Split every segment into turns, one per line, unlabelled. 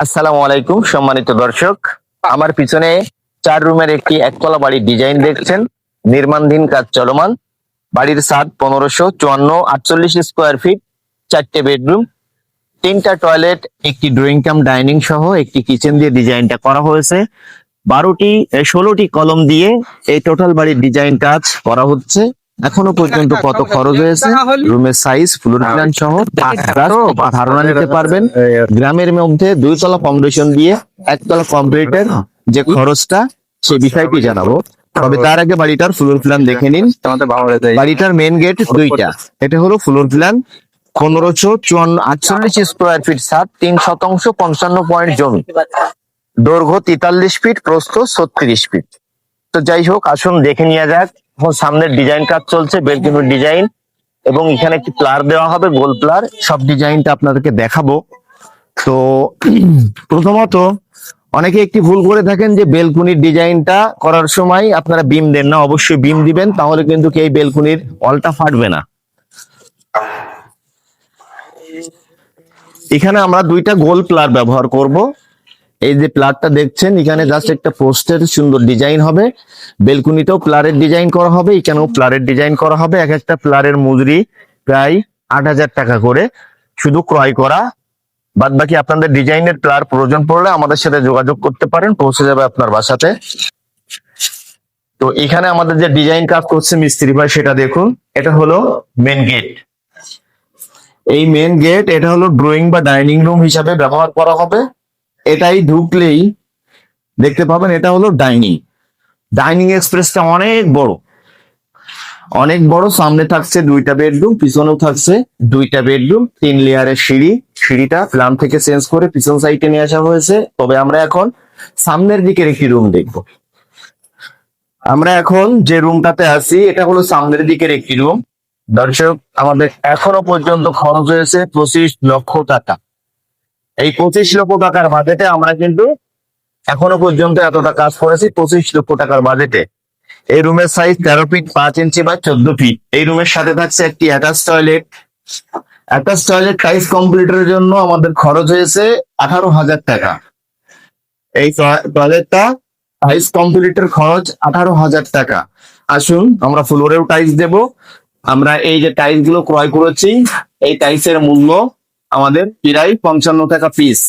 আসসালামু আলাইকুম, সম্মানিত দর্শক। আমার পিছনে চার রুমের একটি একতলা বাড়ির ডিজাইন দেখছেন। নির্মাণধীন কাজ চলমান। বাড়ির সাত পনেরোশো চুয়ান্ন, আটচল্লিশ স্কোয়ার ফিট চারটে বেডরুম তিনটা টয়লেট একটি ড্রয়িং কাম ডাইনিং সহ একটি কিচেন দিয়ে ডিজাইনটা করা হয়েছে। বারোটি ষোলোটি কলম দিয়ে এই টোটাল বাড়ির ডিজাইন কাজ করা হচ্ছে। এখনও পর্যন্ত কত খরচ হয়েছে? রুমের সাইজ ফ্লোর প্ল্যান সহ ধারণা নিতে পারবেন। গ্রামের মধ্যে দুইতলা ফাউন্ডেশন দিয়ে একতলা কমপ্লিটের যে খরচটা সে বিষয়টি জানাব? তবে তার আগে বাড়িটার ফ্লোর প্ল্যান দেখে নিন। বাড়িটার মেন গেট দুইটা। এটা হলো ফ্লোর প্ল্যান পনেরোশো চুয়ান্ন আটচল্লিশ স্কোয়ার ফিট সাত তিন শতাংশ পঞ্চান্ন পয়েন্ট জমি। দৈর্ঘ্য তেতাল্লিশ ফিট প্রস্থ ছত্রিশ ফিট তো যাই হোক আসুন দেখে নিয়ে যাক। এখন সামনের ডিজাইন কাজ চলছে বেলকুনির ডিজাইন এবং এখানে একটি প্লার দেওয়া হবে গোল প্লার সব ডিজাইনটা আপনাদেরকে দেখাবো। তো প্রথমত, অনেকে একটি ভুল করে থাকেন যে বেলকুনির ডিজাইনটা করার সময় আপনারা বিম দেন না, অবশ্যই বিম দিবেন, তাহলে কিন্তু এই বেলকুনির অলটা ফাটবে না। এখানে আমরা দুইটা গোল প্লার ব্যবহার করব। এই যে প্লারটা দেখছেন এখানে জাস্ট একটা পোস্টের সুন্দর ডিজাইন হবে। বেলকুনিতেও প্লারের ডিজাইন করা হবে এখানেও প্লারের ডিজাইন করা হবে। এক একটা প্লারের মজুরি প্রায় আট হাজার টাকা করে। শুধু ক্রয় করা বাদ বাকি আপনাদের ডিজাইনের প্লার প্রয়োজন পড়লে আমাদের সাথে যোগাযোগ করতে পারেন পৌঁছে যাবে আপনার বাসাতে। তো এখানে আমাদের যে ডিজাইন কাজ করছে মিস্ত্রি ভাই সেটা দেখুন এটা হলো মেন গেট এই মেন গেট এটা হলো ড্রয়িং বা ডাইনিং রুম হিসাবে ব্যবহার করা হবে। এটাই ঢুকলেই দেখতে পাবেন এটা হলো ডাইনিং। ডাইনিং এক্সপ্রেসটা অনেক বড়। অনেক বড়, সামনে থাকছে দুইটা বেডরুম, পিছনেও থাকছে দুইটা বেডরুম, তিন লেয়ারের সিঁড়ি। সিঁড়িটা প্ল্যান থেকে চেঞ্জ করে পিছন সাইডে নিয়ে আসা হয়েছে। তবে আমরা এখন সামনের দিকের একটি রুম দেখব। আমরা এখন যে রুমটাতে আছি, এটা হলো সামনের দিকের একটি রুম। দর্শক, আমাদের এখনও পর্যন্ত খরচ হয়েছে পঁচিশ লক্ষ টাকা। এই পঁচিশ লক্ষ টাকার বাজেটে আমরা কিন্তু এখনও পর্যন্ত এতটা কাজ করেছি, পঁচিশ লক্ষ টাকার বাজেটে এই রুমের সাইজ তেরো ফিট পাঁচ ইঞ্চি বা চোদ্দ ফিট এই রুমের সাথে থাকছে একটি attach toilet attach toilet tiles কমপ্লিটের জন্য আমাদের খরচ হয়েছে আঠারো হাজার টাকা। এই টয়লেটটা টাইস কমপ্লিটের খরচ আঠারো হাজার টাকা। আসুন, আমরা ফ্লোরেও টাইলস দেব। আমরা এই যে টাইলসগুলো ক্রয় করেছি, এই টাইলসের মূল্য আমাদের প্রায় পঞ্চান্ন টাকা পিস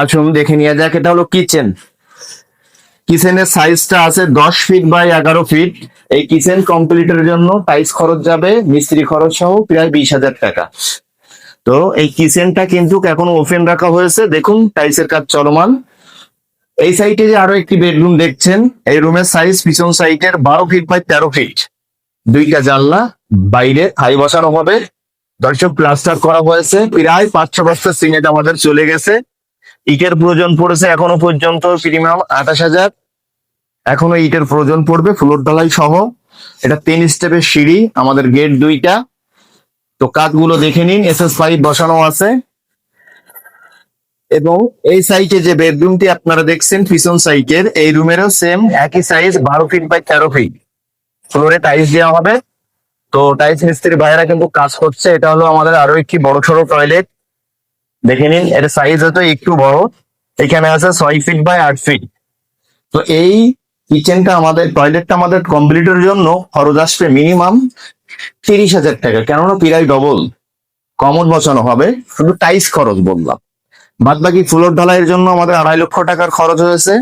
আসুন দেখে নিয়ে যাক, এটা হলো কিচেন কিচেনের সাইজটা আছে দশ ফিট বাই এগারো ফিট এই কিচেন কমপ্লিটের জন্য টাইলস খরচ যাবে, মিস্ত্রি খরচ সহ প্রায় বিশ হাজার টাকা। তো এই কিচেনটা কিন্তু এখনও ওপেন রাখা হয়েছে। দেখুন টাইলসের কাজ চলমান। এই সাইডে যে আরও একটি বেডরুম দেখছেন, এই রুমের সাইজ পিছন সাইডের বারো ফিট বাই তেরো ফিট দুইটা জানলা, বাইরে থাই বসানো হবে। দর্শক প্লাস্টার করা হয়েছে। প্রায় পাঁচশো বস্তা সিমেন্ট আমাদের চলে গেছে। ইটের প্রয়োজন পড়েছে এখনও পর্যন্ত প্রিমিয়াম আঠাশ হাজার। এখনও ইটের প্রয়োজন পড়বে, ফ্লোর ঢালাই সহ। এটা তিন স্টেপের সিঁড়ি, আমাদের গেট দুইটা। তো কাজগুলো দেখে নিন এস এস পাইপ বসানো আছে। এবং এই সাইটে যে বেডরুমটি আপনারা দেখছেন, পিছন সাইটের এই রুমেরও সেম একই সাইজ বারো ফিট বাই তেরো ফিট ফ্লোরে টাইলস দেওয়া হবে। তো টাইলস মিস্ত্রি ভাইয়েরা কিন্তু কাজ করছে। এটা হলো আমাদের আরও একটি বড় সড়ো টয়লেট দেখে নিন, এর সাইজ হয়তো একটু বড়। এখানে আছে ছয় ফিট বাই আট ফিট তো এই কিচেনটা আমাদের টয়লেটটা আমাদের কমপ্লিটের জন্য খরচ আসবে মিনিমাম তিরিশ হাজার টাকা। কেননা প্রায় ডবল কমন বসানো হবে। শুধু টাইস খরচ বললাম। বাদ বাকি ফ্লোর ঢালাইয়ের জন্য আমাদের আড়াই লক্ষ টাকার খরচ হয়েছে।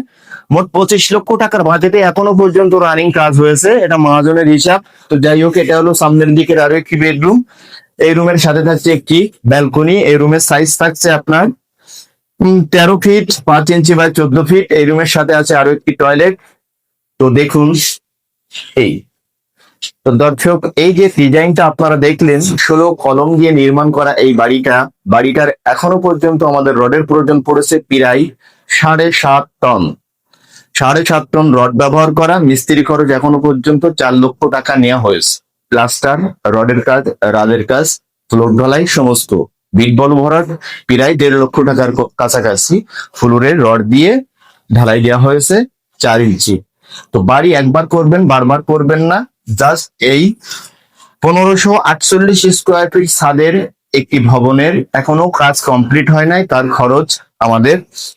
মোট পঁচিশ লক্ষ টাকার বাজেটে এখনও পর্যন্ত রানিং কাজ হয়েছে। এটা মহাজনের হিসাব। তো যাই হোক, এটা হলো সামনের দিকের আরও একটি বেডরুম এই রুমের সাথে থাকছে একটি ব্যালকনি এই রুমের সাইজ থাকছে আপনার তেরো ফিট পাঁচ ইঞ্চি বাই চোদ্দ ফিট এই রুমের সাথে আছে আরও একটি টয়লেট তো দেখুন, এই তো দর্শক, এই যে ডিজাইনটা আপনারা দেখলেন, ষোলো কলম দিয়ে নির্মাণ করা এই বাড়িটা, বাড়িটার এখনও পর্যন্ত আমাদের রডের প্রয়োজন পড়েছে প্রায় সাড়ে সাত টন। সাড়ে সাত টন রড ব্যবহার করা, মিস্ত্রি খরচ এখনও পর্যন্ত চার লক্ষ টাকা নেওয়া হয়েছে। প্লাস্টার, রডের কাজ রাদের কাজ, ফ্লোর ঢালাই, সমস্ত। বিটবল ভরাট, প্রায় দেড় লক্ষ টাকার কাছাকাছি ফ্লোরের রড দিয়ে ঢালাই দেওয়া হয়েছে চার ইঞ্চি। তো বাড়ি একবার করবেন, বারবার করবেন না জাস্ট এই পনেরোশো আটচল্লিশ স্কোয়ার ফিট ছাদের একটি ভবনের এখনও কাজ কমপ্লিট হয় নাই, তার খরচ আমাদের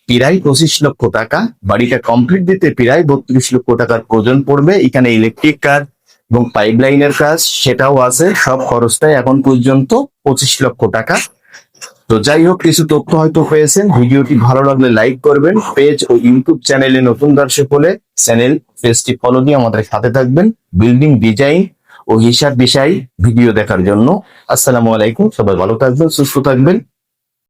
প্রায় পঁচিশ লক্ষ টাকা। বাড়িটা কমপ্লিট দিতে প্রায় বত্রিশ লক্ষ টাকার প্রয়োজন পড়বে। এখানে ইলেকট্রিক কাজ এবং পাইপ লাইনের কাজ, সেটাও আছে। সব খরচটাই এখন পর্যন্ত পঁচিশ লক্ষ টাকা। তো যাই হোক কিছু তথ্য হয়তো পেয়েছেন ভিডিওটি ভালো লাগলে লাইক করবেন। পেজ ও ইউটিউব চ্যানেলে নতুন দর্শক হলে চ্যানেল পেজটি ফলো দিয়ে আমাদের সাথে থাকবেন। বিল্ডিং ডিজাইন ও হিসাব বিষয় ভিডিও দেখার জন্য। আসসালামু আলাইকুম। সবাই ভালো থাকবেন, সুস্থ থাকবেন।